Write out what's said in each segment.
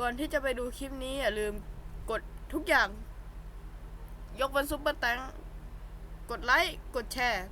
ก่อนที่จะไปดูคลิปนี้อย่าลืมกดทุกอย่าง ยกเว้นซุปเปอร์แตงกดไลค์ กดแชร์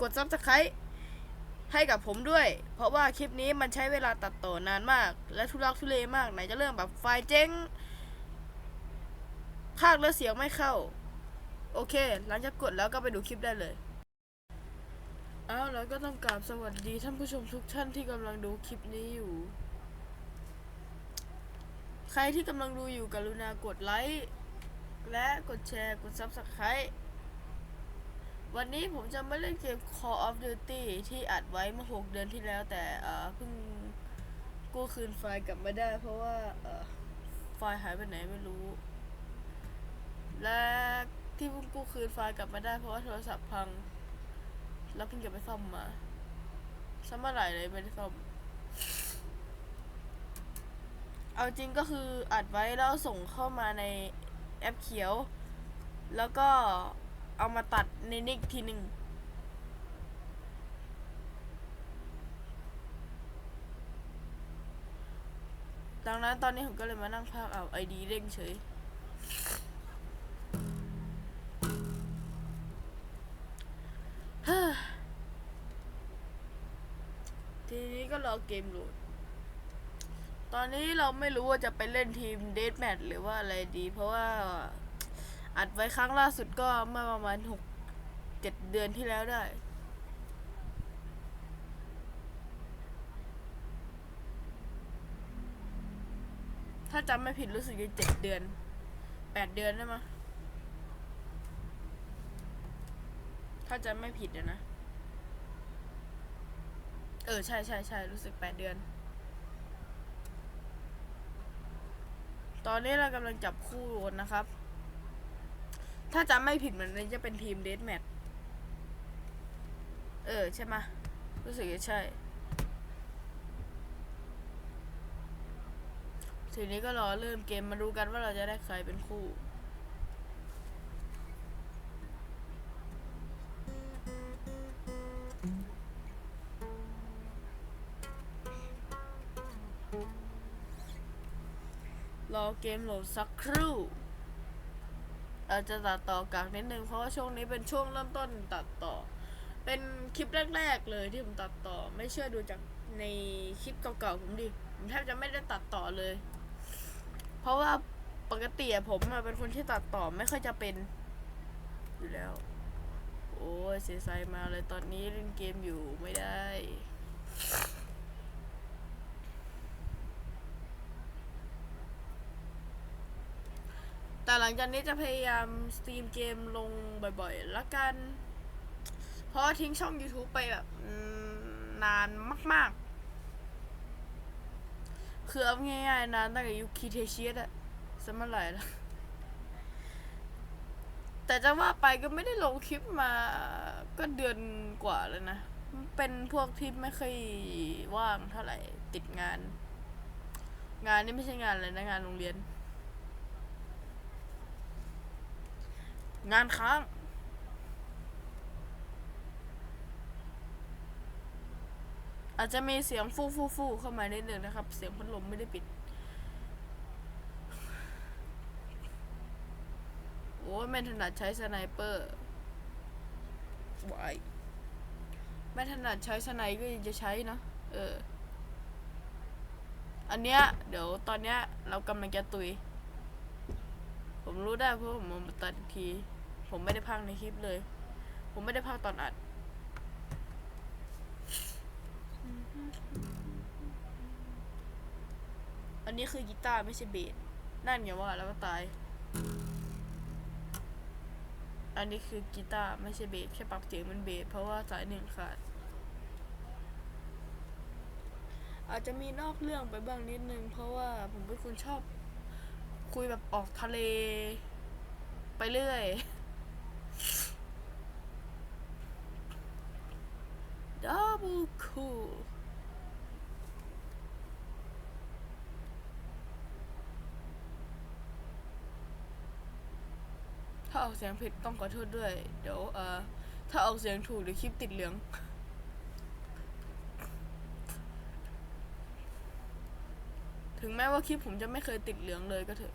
กดซับสไครต์ให้กับผมด้วย เพราะว่าคลิปนี้มันใช้เวลาตัดต่อนานมาก และทุลักทุเลมากไหนจะเรื่องแบบไฟล์เจ๊งภาคแล้วเสียงไม่เข้า โอเค หลังจากกดแล้วก็ไปดูคลิปได้เลยเอาแล้วก็ต้องกราบสวัสดีท่านผู้ชมทุกท่านที่กำลังดูคลิปนี้อยู่ ใครที่กำลังดูอยู่กรุณากดไลค์และกดแชร์กด Subscribe วันนี้ผมจะมาเล่นเกม Call of Duty ที่อัดไว้เมื่อ 6 เดือนที่แล้ว แต่เพิ่งกู้คืนไฟล์กลับมาได้ เพราะว่าไฟล์หายไปไหนไม่รู้ และที่เพิ่งกู้คืนไฟล์กลับมาได้ เพราะว่าโทรศัพท์พัง แล้วเพิ่งจะไปซ่อมมาซ่อมเมื่อไหร่เลยไม่ได้ซ่อม เอาจริงก็คืออัดไว้แล้วส่งเข้ามาในแอปเขียว แล้วก็เอามาตัดในนิกทีหนึ่งดังนั้นตอนนี้ผมก็เลยมานั่งพากเอาไอดีเร่งเฉย ทีนี้ก็รอเกมโหลด ตอนนี้เราไม่รู้ว่าจะไปเล่นทีมเดทแมทหรือว่าอะไรดี เพราะว่าอัดไว้ครั้งล่าสุดก็เมื่อประมาณหกเจ็ดเดือนที่แล้วได้ ถ้าจำไม่ผิดรู้สึกจะเจ็ดเดือนแปดเดือนได้มั้ยถ้าจำไม่ผิดนะ เออ ใช่ใช่ใช่รู้สึกแปดเดือน ตอนนี้เรากำลังจับคู่กันนะครับ ถ้าจำไม่ผิดเหมือนจะเป็นทีมเดทแมทเออ ใช่ไหมรู้สึกจะใช่ ทีนี้ก็รอเริ่มเกมมาดูกันว่าเราจะได้ใครเป็นคู่ อเกมโหลดสักครู่อาจจะตัดต่อกากนิดนึงเพราะว่าช่วงนี้เป็นช่วงเริ่มต้นตัดต่อ เป็นคลิปแรก ๆ เลยที่ผมตัดต่อ ไม่เชื่อดูจากในคลิปเก่าๆผมดิผมแทบจะไม่ได้ตัดต่อเลย เพราะว่าปกติอะผมเป็นคนที่ตัดต่อไม่ค่อยจะเป็น อยู่แล้ว โอ้ยเสียใจมาเลยตอนนี้เล่นเกมอยู่ไม่ได้ แต่หลังจากนี้จะพยายามสตรีมเกมลงบ่อยๆแล้วกัน เพราะทิ้งช่อง YouTube ไปแบบนานมาก ๆ คือเอาง่ายๆนานตั้งแต่ยุคคีเทเชียสอะสมัยไหร่ละแต่จะว่าไปก็ไม่ได้ลงคลิปมาก็เดือนกว่าแล้วนะ เป็นพวกที่ไม่ค่อยว่างเท่าไหร่ติดงาน งานนี่ไม่ใช่งานเลยนะ งานโรงเรียน งานค้าง อาจจะมีเสียงฟู่ฟู่ฟู่เข้ามานิดนึงนะครับ เสียงพัดลมไม่ได้ปิด โอ้ไม่ถนัดใช้สไนเปอร์วายไม่ถนัดใช้สไนก็ยังจะใช้นะ เออ อันเนี้ย เดี๋ยวตอนเนี้ยเรากำลังจะตุย ผมรู้ได้เพราะผมเอามาตัดที ผมไม่ได้พักในคลิปเลย ผมไม่ได้พักตอนอัด อันนี้คือกีตาร์ไม่ใช่เบสนั่นไงว่าแล้วก็ตาย อันนี้คือกีตาร์ไม่ใช่เบสแค่ปรับเสียงเป็นเบสเพราะว่าสายหนึ่งขาด อาจจะมีนอกเรื่องไปบ้างนิดนึง เพราะว่าผมเป็นคนชอบ คุยแบบออกทะเล ไปเรื่อย Double cool ถ้าออกเสียงผิดต้องขอโทษด้วย เดี๋ยวเอ่อถ้าออกเสียงถูกเดี๋ยวคลิปติดเหลือง ถึงแม้ว่าคลิปผมจะไม่เคยติดเหลืองเลยก็เถอะ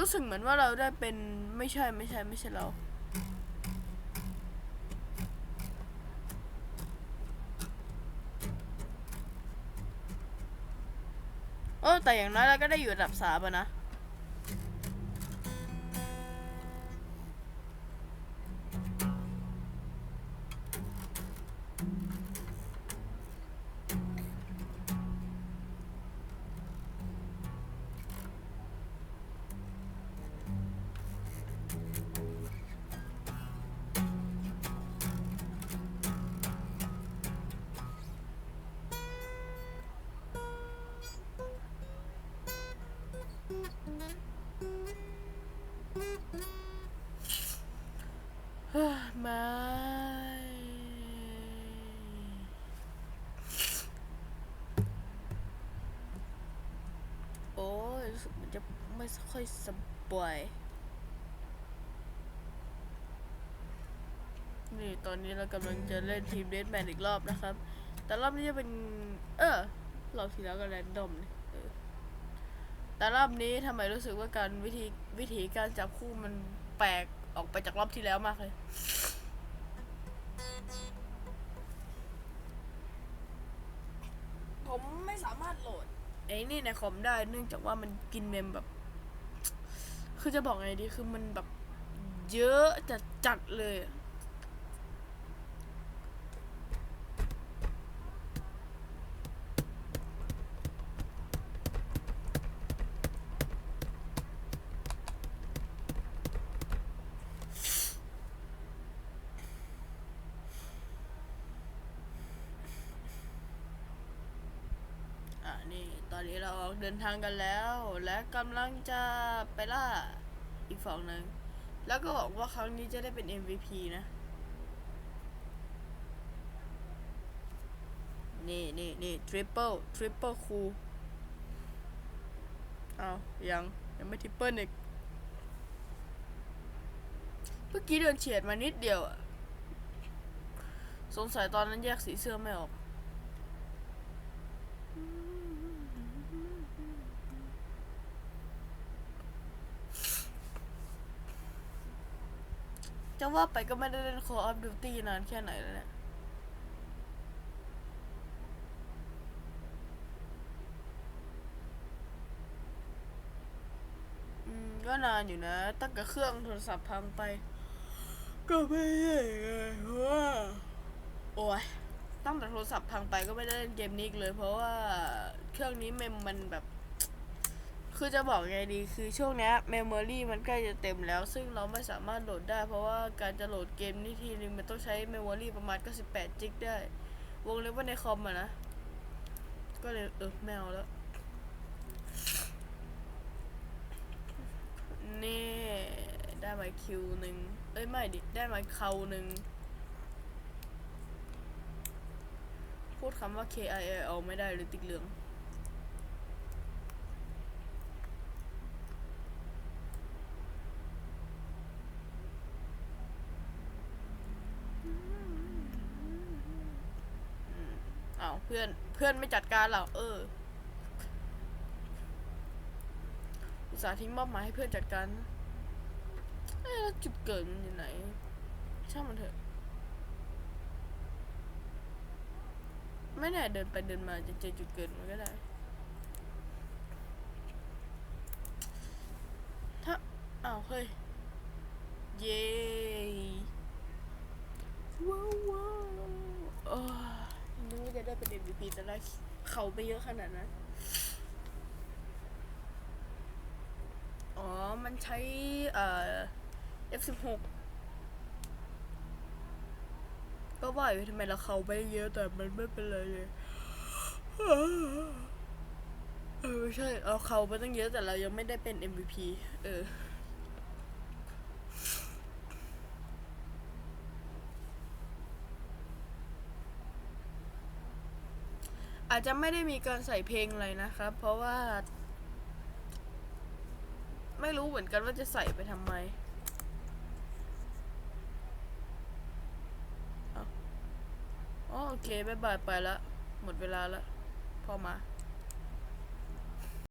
รู้สึกเหมือนว่าเราได้เป็นไม่ใช่ไม่ใช่ไม่ใช่เรา โอ้แต่อย่างน้อยเราก็ได้อยู่อันดับสามนะ ไม่โอ้ยรู้สึกมันจะไม่ค่อยสบายนี่ตอนนี้เรากำลังจะเล่นทีมเดสแมนอีกรอบนะครับ แต่รอบนี้จะเป็น เออรอบที่แล้วก็แรนดอมนี่เออ แต่รอบนี้ทำไมรู้สึกว่าการวิธีวิธีการจับคู่มันแปลกออกไปจากรอบที่แล้วมากเลย ผมไม่สามารถโหลดไอ้นี่ในคอมได้เนื่องจากว่ามันกินเมมแบบ คือจะบอกไงดีคือมันแบบเยอะจัดจัดๆเลยอะอะนี่ ต อนนี้เราออกเดินทางกันแล้ว และกำลังจะไปล่าอีกฝั่งหนึ่งแล้วก็บอกว่าครั้งนี้จะได้เป็น MVP นะ นี่นี่นี่ทริปเปิลทริปเปิลคูเอายังยังไม่ทริปเปิลอีกเมื่อกี้เดินเฉียดมานิดเดียวอะสงสัยตอนนั้นแยกสีเสื้อไม่ออก จะว่าไปก็ไม่ได้เล่น Call of Duty นานแค่ไหนแล้วเนี่ยอืมก็นานอยู่นะ ตั้งแต่เครื่องโทรศัพท์พังไป ก็ไม่ได้ไงเพราะว่าโอ้ยตั้งแต่โทรศัพท์พังไปก็ไม่ได้เล่นเกมนี้อีกเลย เพราะว่าเครื่องนี้เมมมันแบบ คือจะบอกไงดีคือช่วงเนี้ยเมมโมรี่มันใกล้จะเต็มแล้ว ซึ่งเราไม่สามารถโหลดได้ เพราะว่าการจะโหลดเกมนี่ทีนึงมันต้องใช้เมมโมรี่ประมาณก็18จิกได้ วงเล็บว่าในคอมอะนะ ก็เลยเออไม่เอาแล้ว นี่ ได้มาคิวหนึ่งเอ้ยไม่ดิได้มาเขาหนึ่งพูดคำว่า K I L ไม่ได้หรือติดเหลือง อ้าวเพื่อนเพื่อนไม่จัดการเหรอเอออุตส่าห์ทิ้งมอบหมายให้เพื่อนจัดการเอ๊ะแล้วจุดเกิดมันอยู่ไหน ช่างมันเถอะ ไม่แน่เดินไปเดินมาจะเจอจุดเกิดมันก็ได้ ถ้าอ้าวเฮ้ย เย้ว้าวว้าวโอ้ยนึกว่าจะได้เป็น แต่ได้เขาไปเยอะขนาดนั้นอ๋อ มันใช้เอ่อ F16 ก็ว่าอยู่ทำไมเราเขาไปเยอะแต่มันไม่เป็นไรเลยเออไม่ใช่เอาเขาไปตั้งเยอะแต่เรายังไม่ได้เป็น MVP เออ อาจจะไม่ได้มีการใส่เพลงอะไรนะครับ เพราะว่า ไม่รู้เหมือนกันว่าจะใส่ไปทำไมอ๋อโอเคบายบายไปละ หมดเวลาละพอมา